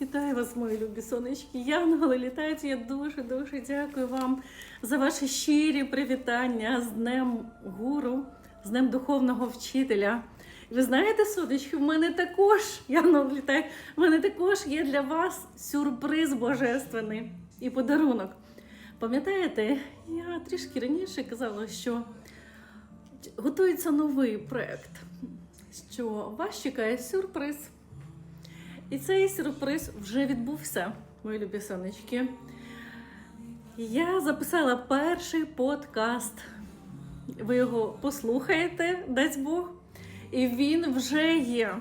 Вітаю вас, мої любі сонечки. Янголи літають. Я дуже дуже дякую вам за ваші щирі привітання з Днем Гуру, з Днем Духовного Вчителя. Ви знаєте, сонечки, в мене також, Янгол літає, в мене також є для вас сюрприз божественний і подарунок. Пам'ятаєте, я трішки раніше казала, що готується новий проект, що вас чекає сюрприз. І цей сюрприз вже відбувся, мої любі сонечки. Я записала перший подкаст. Ви його послухаєте, дасть Бог. І він вже є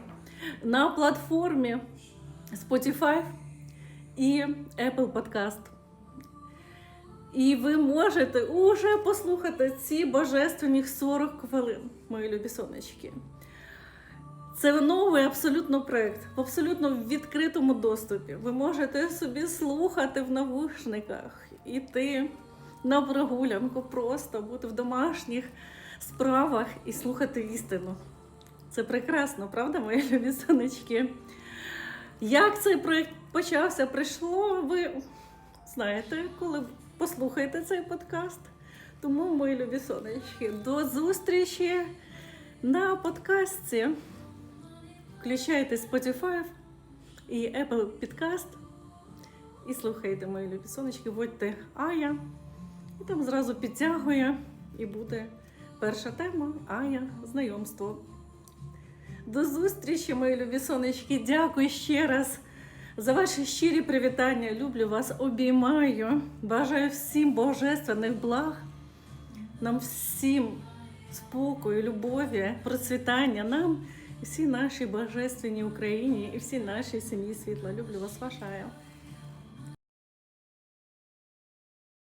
на платформі Spotify і Apple Podcast. І ви можете уже послухати ці божественні 40 хвилин, мої любі сонечки. Це новий абсолютно проект в абсолютно відкритому доступі. Ви можете собі слухати в навушниках, іти на прогулянку, просто бути в домашніх справах і слухати істину. Це прекрасно, правда, мої любі сонечки? Як цей проект почався, прийшло, ви знаєте, коли послухаєте цей подкаст. Тому, мої любі сонечки, до зустрічі на подкасті. Включайте Spotify і Apple Podcast і слухайте мої любі сонечки, вводьте Ая, і там зразу підтягує, і буде перша тема Ая знайомство. До зустрічі, мої любі сонечки. Дякую ще раз за ваші щирі привітання. Люблю вас, обіймаю. Бажаю всім божественних благ, нам всім спокою, любові, процвітання нам всій нашій божественній Україні і всій нашій сім'ї світла. Люблю вас, ваша Ая.